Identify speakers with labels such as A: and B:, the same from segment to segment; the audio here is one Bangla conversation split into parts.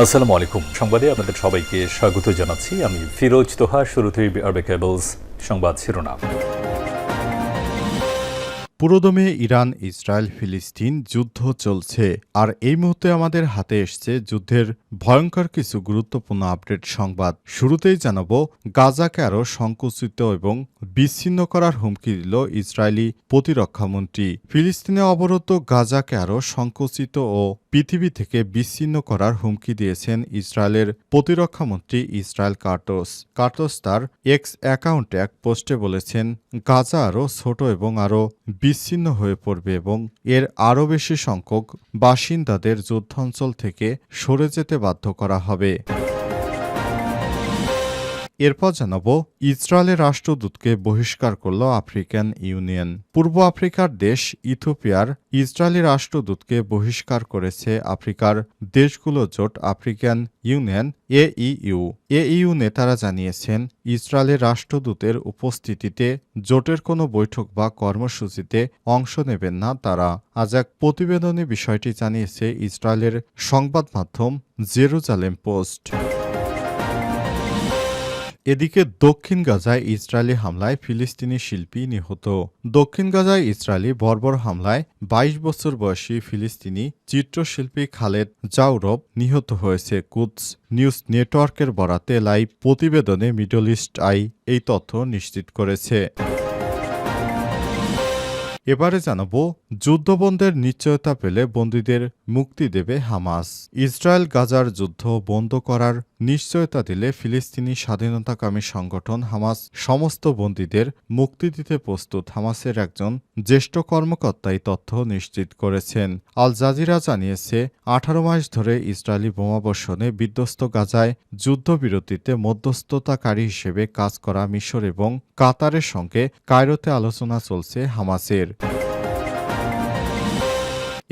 A: আসসালামু আলাইকুম। সংবাদে আপনাদের সবাইকে স্বাগত জানাচ্ছি। আমি ফিরোজ তোহা শুরুতেই আরবে কেবলস সংবাদ শিরোনাম।
B: পুরোদমে ইরান, ইসরায়েল, ফিলিস্তিন, যুদ্ধ চলছে। আর এই মুহূর্তে আমাদের হাতে এসছে যুদ্ধের ভয়ঙ্কর কিছু গুরুত্বপূর্ণ আপডেট সংবাদ। শুরুতেই জানাব, গাজাকে আরও সংকুচিত এবং বিচ্ছিন্ন করার হুমকি দিল ইসরায়েলি প্রতিরক্ষামন্ত্রী ফিলিস্তিনে অবরত গাজাকে আরও সংকুচিত ও পৃথিবী থেকে বিচ্ছিন্ন করার হুমকি দিয়েছেন ইসরায়েলের প্রতিরক্ষামন্ত্রী ইসরায়েল কার্টোস। কার্টোস তার এক্স অ্যাকাউন্টে এক পোস্টে বলেছেন, গাজা আরও ছোট এবং আরও বিচ্ছিন্ন হয়ে পড়বে এবং এর আরও বেশি সংখ্যক বাসিন্দাদের যুদ্ধাঞ্চল থেকে সরে যেতে বাধ্য করা হবে। এরপর জানাব, ইসরায়েলের রাষ্ট্রদূতকে বহিষ্কার করল আফ্রিকান ইউনিয়ন। পূর্ব আফ্রিকার দেশ ইথিওপিয়ার ইসরায়েলি রাষ্ট্রদূতকে বহিষ্কার করেছে আফ্রিকার দেশগুলো জোট আফ্রিকান ইউনিয়ন এইইউ এইইউ নেতারা জানিয়েছেন, ইসরায়েলের রাষ্ট্রদূতের উপস্থিতিতে জোটের কোনো বৈঠক বা কর্মসূচিতে অংশ নেবেন না তারা। আজ এক প্রতিবেদনে বিষয়টি জানিয়েছে ইসরায়েলের সংবাদ মাধ্যম জেরুজালেম পোস্ট। এদিকে দক্ষিণ গাজায় ইসরায়েলি হামলায় ফিলিস্তিনি শিল্পী নিহত। দক্ষিণ গাজায় ইসরায়েলি বর্বর হামলায় ২২ বছর বয়সী ফিলিস্তিনি চিত্রশিল্পী খালেদ জাউরব নিহত হয়েছে। কুদস নিউজ নেটওয়ার্কের বরাতে লাইভ প্রতিবেদনে মিডল ইস্ট আই এই তথ্য নিশ্চিত করেছে। এবারে জানাব, যুদ্ধবন্ধের নিশ্চয়তা পেলে বন্দীদের মুক্তি দেবে হামাস। ইসরায়েল গাজার যুদ্ধ বন্ধ করার নিশ্চয়তা দিলে ফিলিস্তিনি স্বাধীনতাকামী সংগঠন হামাস সমস্ত বন্দীদের মুক্তি দিতে প্রস্তুত হামাসের একজন জ্যেষ্ঠ কর্মকর্তাই তথ্য নিশ্চিত করেছেন। আল জাজিরা জানিয়েছে, আঠারো মাস ধরে ইসরায়েলি বোমাবর্ষণে বিধ্বস্ত গাজায় যুদ্ধবিরতিতে মধ্যস্থতাকারী হিসেবে কাজ করা মিশর এবং কাতারের সঙ্গে কায়রোতে আলোচনা চলছে হামাসের।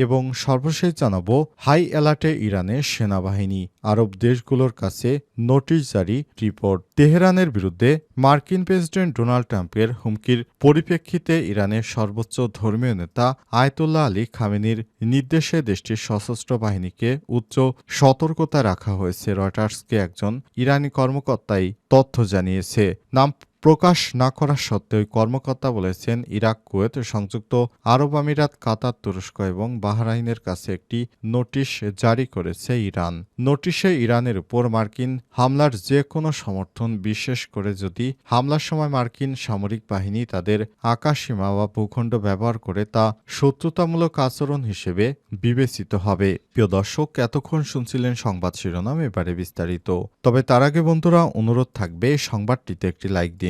B: এবং সর্বশেষ জানাব, হাই অ্যালার্টে ইরানের সেনাবাহিনী, আরব দেশগুলোর কাছে নোটিশ জারি রিপোর্ট। তেহরানের বিরুদ্ধে মার্কিন প্রেসিডেন্ট ডোনাল্ড ট্রাম্পের হুমকির পরিপ্রেক্ষিতে ইরানের সর্বোচ্চ ধর্মীয় নেতা আয়তুল্লাহ আলী খামেনির নির্দেশে দেশটির সশস্ত্র বাহিনীকে উচ্চ সতর্কতা রাখা হয়েছে। রয়টার্সকে একজন ইরানি কর্মকর্তাই তথ্য জানিয়েছে। নাম প্রকাশ না করা সত্ত্বেও কর্মকর্তা বলেছেন, ইরাক, কুয়েত সংযুক্ত আরব আমিরাত, কাতার, তুরস্ক এবং বাহরাইনের কাছে একটি নোটিশ জারি করেছে ইরান। নোটিশে ইরানের উপর মার্কিন হামলার যে কোনো সমর্থন, বিশেষ করে যদি হামলার সময় মার্কিন সামরিক বাহিনী তাদের আকাশসীমা বা ভূখণ্ড ব্যবহার করে, তা শত্রুতামূলক আচরণ হিসেবে বিবেচিত হবে। প্রিয় দর্শক, এতক্ষণ শুনছিলেন সংবাদ শিরোনাম, এবারে বিস্তারিত। তবে তার আগে বন্ধুরা, অনুরোধ থাকবে, সংবাদটিতে একটি লাইক দিন।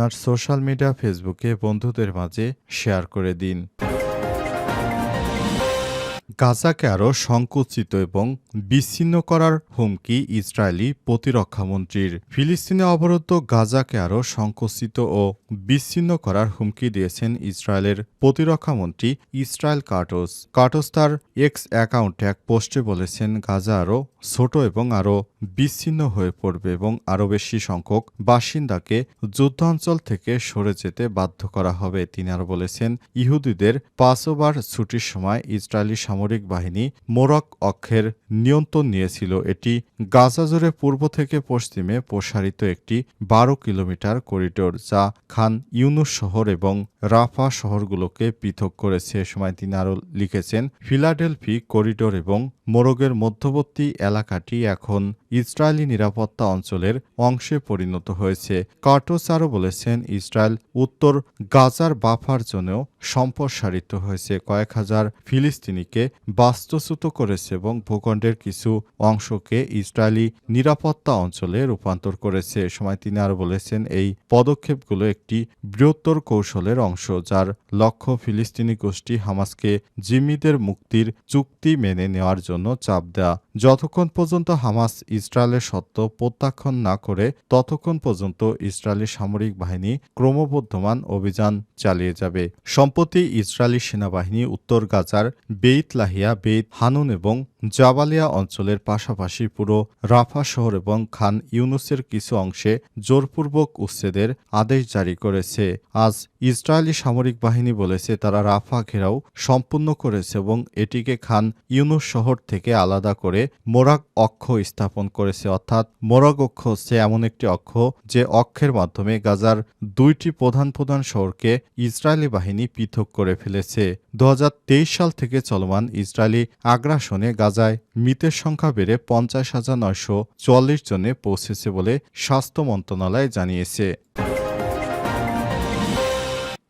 B: সোশ্যাল মিডিয়া ফেসবুকে বন্ধুদের মাঝে শেয়ার করে দিন। গাজাকে আরও সংকুচিত এবং বিচ্ছিন্ন করার হুমকি ইসরায়েলি প্রতিরক্ষামন্ত্রীর ফিলিস্তিনে অবরুদ্ধ গাজাকে আরও সংকুচিত ও বিচ্ছিন্ন করার হুমকি দিয়েছেন ইসরায়েলের প্রতিরক্ষামন্ত্রী ইসরায়েল কার্টোস। কার্টোস তার এক্স অ্যাকাউন্টে এক পোস্টে বলেছেন, গাজা আরও ছোট এবং আরও বিচ্ছিন্ন হয়ে পড়বে এবং আরও বেশি সংখ্যক বাসিন্দাকে যুদ্ধাঞ্চল থেকে সরে যেতে বাধ্য করা হবে। তিনি আরও বলেছেন, ইহুদিদের পাঁচবার ছুটির সময় ইসরায়েলি সামরিক বাহিনী মোরক অক্ষের নিয়ন্ত্রণ নিয়েছিল। এটি গাজা জুড়ে পূর্ব থেকে পশ্চিমে প্রসারিত একটি বারো কিলোমিটার করিডোর যা খান ইউনুস শহর এবং রাফা শহরগুলোকে পৃথক করেছে। এ সময় তিনি আরও লিখেছেন, ফিলাডেলফি করিডোর এবং মোরগের মধ্যবর্তী এলাকাটি এখন ইসরায়েলি নিরাপত্তা অঞ্চলের অংশে পরিণত হয়েছে। কার্টোস আরও বলেছেন, ইসরায়েল উত্তর গাজার বাফার জন্যও সম্প্রসারিত হয়েছে। কয়েক হাজার ফিলিস্তিনিকে বাস্তুচ্যুত করেছে এবং ভূখণ্ডের কিছু অংশকে ইসরায়েলি নিরাপত্তা অঞ্চলে রূপান্তর করেছে। এ সময় তিনি আরও বলেছেন, এই পদক্ষেপগুলো একটি বৃহত্তর কৌশলের অংশ, যার লক্ষ্য ফিলিস্তিনি গোষ্ঠী হামাসকে জিম্মিদের মুক্তির চুক্তি মেনে নেওয়ার জন্য চাপ দেওয়া যতক্ষণ পর্যন্ত হামাস ইসরায়েলের সত্য প্রত্যাখ্যান না করে, ততক্ষণ পর্যন্ত ইসরায়েলি সামরিক বাহিনী ক্রমবর্ধমান অভিযান চালিয়ে যাবে। সম্প্রতি ইসরায়েলি সেনাবাহিনী উত্তর গাজার বেইত লাহিয়া, বেইত হানুন এবং জাবালিয়া অঞ্চলের পাশাপাশি পুরো রাফা শহর এবং খান ইউনুসের কিছু অংশে জোরপূর্বক উচ্ছেদের আদেশ জারি করেছে। আজ ইসরায়েলি সামরিক বাহিনী বলেছে, তারা রাফা ঘেরাও সম্পূর্ণ করেছে এবং এটিকে খান ইউনুস শহর থেকে আলাদা করে মোরাক অক্ষ স্থাপন করেছে। অর্থাৎ মোরাক অক্ষ হচ্ছে এমন একটি অক্ষ যে অক্ষের মাধ্যমে গাজার দুইটি প্রধান প্রধান শহরকে ইসরায়েলি বাহিনী পৃথক করে ফেলেছে। দু হাজার তেইশ সাল থেকে চলমান ইসরায়েলি আগ্রাসনে গাজায় মৃতের সংখ্যা বেড়ে পঞ্চাশ হাজার নয়শো চুয়াল্লিশ জনে পৌঁছেছে বলে স্বাস্থ্য মন্ত্রণালয় জানিয়েছে।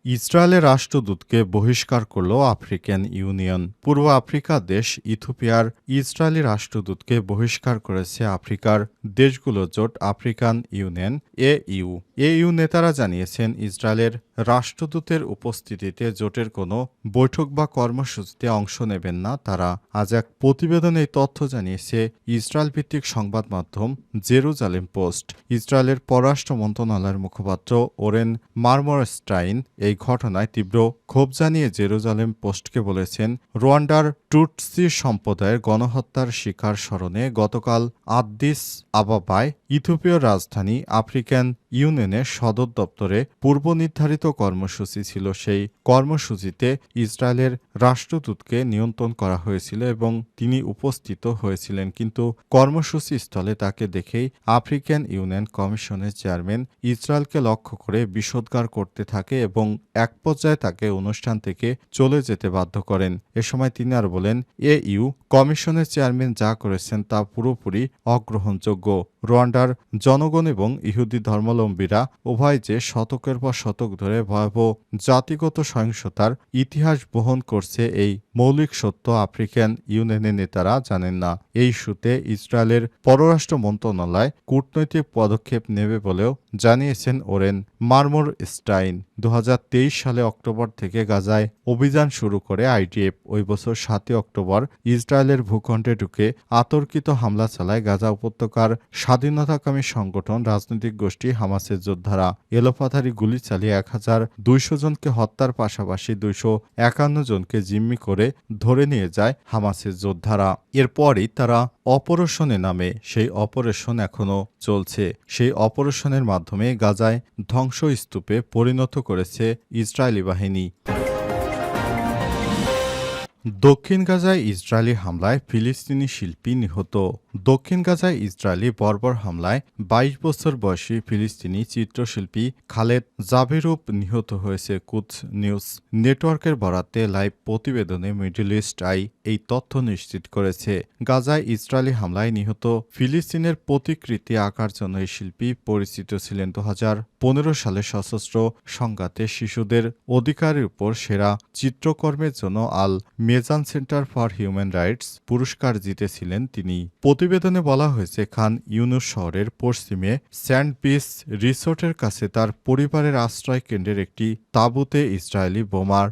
B: ইসরায়েলের রাষ্ট্রদূতকে বহিষ্কার করল আফ্রিকান ইউনিয়ন। পূর্ব আফ্রিকা দেশ ইথোপিয়ার ইসরায়েলি রাষ্ট্রদূতকে বহিষ্কার করেছে আফ্রিকার দেশগুলো জোট African union, A U. A U নেতারা জানিয়েছেন, ইসরায়েলের রাষ্ট্রদূতের উপস্থিতিতে জোটের কোনো বৈঠক বা কর্মসূচিতে অংশ নেবেন না তারা। আজ এক প্রতিবেদনে এই তথ্য জানিয়েছে, ইসরায়েল ভিত্তিক সংবাদ মাধ্যম জেরুজালেম পোস্ট। ইসরায়েলের পররাষ্ট্র মন্ত্রণালয়ের মুখপাত্র ওরেন মার্মরস্টাইন এই ঘটনায় তীব্র ক্ষোভ জানিয়ে জেরুজালেম পোস্টকে বলেছেন, রোয়ান্ডার টুটসি সম্প্রদায়ের গণহত্যার শিকার স্মরণে গতকাল আদ্দিস আবাবায় ইথিওপীয় রাজধানী আফ্রিকান ইউনিয়নের সদর দপ্তরে পূর্ব নির্ধারিত কর্মসূচি ছিল সেই কর্মসূচিতে ইসরায়েলের রাষ্ট্রদূতকে নিয়ন্ত্রণ করা হয়েছিল এবং তিনি উপস্থিত হয়েছিলেন। কিন্তু কর্মসূচি স্থলে তাকে দেখেই আফ্রিকান ইউনিয়ন কমিশনের চেয়ারম্যান ইসরায়েলকে লক্ষ্য করে বিষোদ্গার করতে থাকে এবং এক পর্যায়ে তাকে অনুষ্ঠান থেকে চলে যেতে বাধ্য করেন। এ সময় তিনি আর বলেন, এ ইউ কমিশনের চেয়ারম্যান যা করেছেন তা পুরোপুরি অগ্রহণযোগ্য। রোয়ান্ডার জনগণ এবং ইহুদি ধর্মাবলম্বীরা উভয় যে শতকের পর শতক ধরে ভয়াবহ জাতিগত সহিংসতার ইতিহাস বহন করছে এই মৌলিক সত্য আফ্রিকান ইউনিয়নের নেতারা জানেন না। এই ইস্যুতে ইসরায়েলের পররাষ্ট্র মন্ত্রণালয় কূটনৈতিক পদক্ষেপ নেবে বলেও জানিয়েছেন ওরেন মার্মোর স্টাইন। দু হাজার তেইশ সালে অক্টোবর থেকে গাজায় অভিযান শুরু করে আইডিএফ ওই বছর সাতই অক্টোবর ইসরায়েলের ভূখণ্ডে ঢুকে আতর্কিত হামলা চালায় গাজা উপত্যকার স্বাধীনতাকামী সংগঠন রাজনৈতিক গোষ্ঠী হামাসের যোদ্ধারা। এলোপাথারি গুলি চালিয়ে এক হাজার দুইশো জনকে হত্যার পাশাপাশি দুইশো একান্ন জনকে জিম্মি করে ধরে নিয়ে যায় হামাসের যোদ্ধারা। এরপরই তারা অপারেশনে নামে, সেই অপারেশন এখনও চলছে। সেই অপারেশনের মাধ্যমে গাজায় ধ্বংসস্তূপে পরিণত করেছে ইসরায়েলি বাহিনী। দক্ষিণ গাজায় ইসরায়েলি হামলায় ফিলিস্তিনি শিল্পী নিহত। দক্ষিণ গাজায় ইসরায়েলি বর্বর হামলায় ২২ বছর বয়সী ফিলিস্তিনি চিত্রশিল্পী খালেদ জাভেরুপ নিহত হয়েছে কুচ নিউজ নেটওয়ার্কের বরাতে লাইভ প্রতিবেদনে মিডল ইস্ট আই এই তথ্য নিশ্চিত করেছে। গাজায় ইসরায়েলি হামলায় নিহত ফিলিস্তিনের প্রতিকৃতি আঁকার জন্য এই শিল্পী পরিচিত ছিলেন দু পনেরো সালে সশস্ত্র সংঘাতে শিশুদের অধিকারের উপর সেরা চিত্রকর্মের জন্য Al Mezan centre for human rights পুরস্কার জিতেছিলেন তিনি। প্রতিবেদনে বলা হয়েছে, খান ইউনুস শহরের পশ্চিমে স্যান্ড বিচ রিসোর্টের কাছে তার পরিবারের আশ্রয় কেন্দ্রের একটি তাঁবুতে ইসরায়েলি বোমার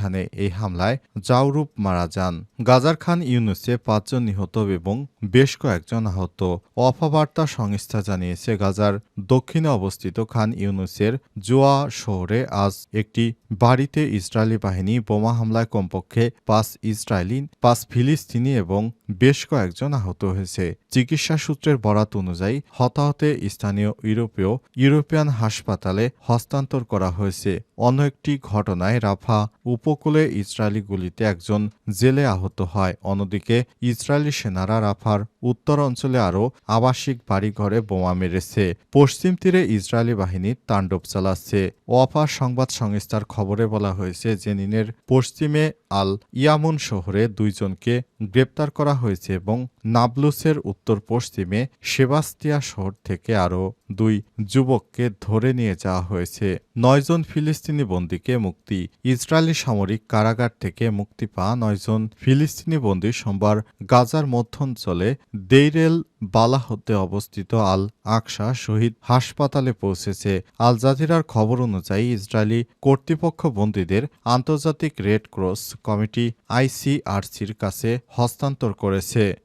B: হানে এই হামলায় জাউরুপ মারা যান। গাজার খান ইউনুসে পাঁচজন নিহত এবং বেশ কয়েকজন আহত। অফাবার্তা সংস্থা জানিয়েছে, গাজার দক্ষিণে অবস্থিত খান ইউনুসের জোয়া শহরে আজ একটি বাড়িতে ইসরায়েলি বাহিনী বোমা হামলায় কমপক্ষে পাঁচ ইসরায়েলি, পাঁচ ফিলিস্তিনি এবং বেশ কয়েকজন আহত হয়েছে। say চিকিৎসা সূত্রের বরাত অনুযায়ী হতাহতে স্থানীয় ইউরোপীয়, ইউরোপিয়ান হাসপাতালে হস্তান্তর করা হয়েছে। অন্য একটি ঘটনায় রাফা উপকূলে ইসরায়েলি গুলিতে একজন জেলে আহত হয়। অন্যদিকে ইসরায়েলি সেনারা রাফার উত্তর অঞ্চলে আরও আবাসিক বাড়িঘরে বোমা মেরেছে। পশ্চিম তীরে ইসরায়েলি বাহিনী তাণ্ডব চালাচ্ছে। ওয়াফা সংবাদ সংস্থার খবরে বলা হয়েছে, জেনিনের পশ্চিমে আল ইয়ামুন শহরে দুইজনকে গ্রেপ্তার করা হয়েছে এবং নাবলুসের উত্তর পশ্চিমে সেবাস্তিয়া শহর থেকে আরও দুই যুবককে ধরে নিয়ে যাওয়া হয়েছে। নয়জন ফিলিস্তিনি বন্দীকে মুক্তি। ইসরায়েলি সামরিক কারাগার থেকে মুক্তি পাওয়া নয়জন ফিলিস্তিনি বন্দী সোমবার গাজার মধ্যাঞ্চলে দেইরেল বালাহতে অবস্থিত আল আকসা শহীদ হাসপাতালে পৌঁছেছে। আল জাজিরার খবর অনুযায়ী ইসরায়েলি কর্তৃপক্ষ বন্দীদের আন্তর্জাতিক রেড ক্রস কমিটি আইসিআরসির কাছে হস্তান্তর করেছে।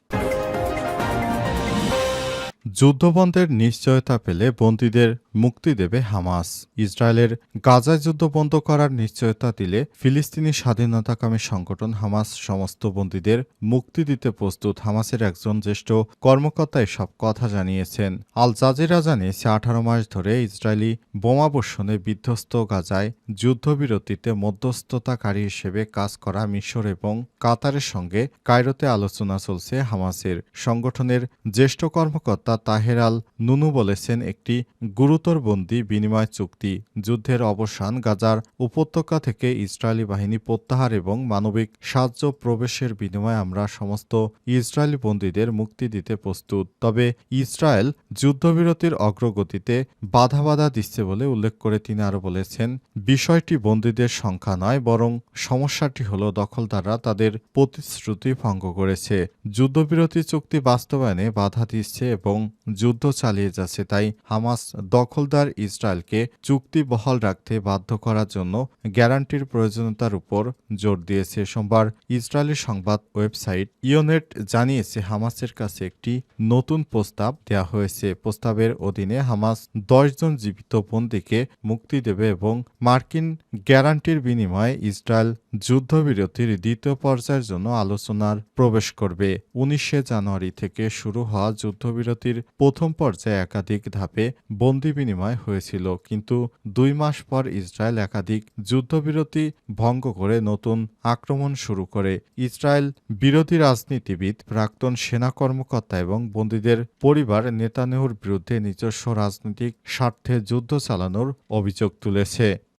B: যুদ্ধবন্ধের নিশ্চয়তা পেলে বন্দীদের মুক্তি দেবে হামাস। ইসরায়েলের গাজায় যুদ্ধ বন্ধ করার নিশ্চয়তা দিলে ফিলিস্তিনি স্বাধীনতাকামী সংগঠন হামাস সমস্ত বন্দীদের মুক্তি দিতে প্রস্তুত। হামাসের একজন জ্যেষ্ঠ কর্মকর্তা এসব কথা জানিয়েছেন। আল জাজিরা জানিয়েছে, আঠারো মাস ধরে ইসরায়েলি বোমাবর্ষণে বিধ্বস্ত গাজায় যুদ্ধবিরতিতে মধ্যস্থতাকারী হিসেবে কাজ করা মিশর এবং কাতারের সঙ্গে কায়রোতে আলোচনা চলছে হামাসের। সংগঠনের জ্যেষ্ঠ কর্মকর্তা তাহের আল নুনু বলেছেন, একটি গুরুতর বন্দি বিনিময় চুক্তি, যুদ্ধের অবসান, গাজার উপত্যকা থেকে ইসরায়েলি বাহিনী প্রত্যাহার এবং মানবিক সাহায্য প্রবেশের বিনিময়ে আমরা সমস্ত ইসরায়েলি বন্দীদের মুক্তি দিতে প্রস্তুত। তবে ইসরায়েল যুদ্ধবিরতির অগ্রগতিতে বাধা বাধা দিচ্ছে বলে উল্লেখ করে তিনি আরও বলেছেন, বিষয়টি বন্দীদের সংখ্যা নয়, বরং সমস্যাটি হল দখলদাররা তাদের প্রতিশ্রুতি ভঙ্গ করেছে। যুদ্ধবিরতি চুক্তি বাস্তবায়নে বাধা দিচ্ছে এবং যুদ্ধ চালিয়ে যাচ্ছে, তাই হামাস দখলদার ইসরায়েলকে চুক্তি বহাল রাখতে বাধ্য করার জন্য গ্যারান্টির প্রয়োজনীয়তার উপর জোর দিয়েছে সোমবার ইসরায়েলের সংবাদ ওয়েবসাইট ইওনেট জানিয়েছে, হামাসের কাছে একটি নতুন প্রস্তাব দেওয়া হয়েছে। প্রস্তাবের অধীনে হামাস দশজন জীবিত বন্দীকে মুক্তি দেবে এবং মার্কিন গ্যারান্টির বিনিময়ে ইসরায়েল যুদ্ধবিরতির দ্বিতীয় পর্যায়ের জন্য আলোচনার প্রবেশ করবে। উনিশে জানুয়ারি থেকে শুরু হওয়া যুদ্ধবিরতির প্রথম পর্যায়ে একাধিক ধাপে বন্দি বিনিময় হয়েছিল, কিন্তু দুই মাস পর ইসরায়েল একাধিক যুদ্ধবিরতি ভঙ্গ করে নতুন আক্রমণ শুরু করে। ইসরায়েল বিরোধী রাজনীতিবিদ, প্রাক্তন সেনা কর্মকর্তা এবং বন্দীদের পরিবার নেতানেহুর বিরুদ্ধে নিজস্ব রাজনৈতিক স্বার্থে যুদ্ধ চালানোর অভিযোগ তুলেছে।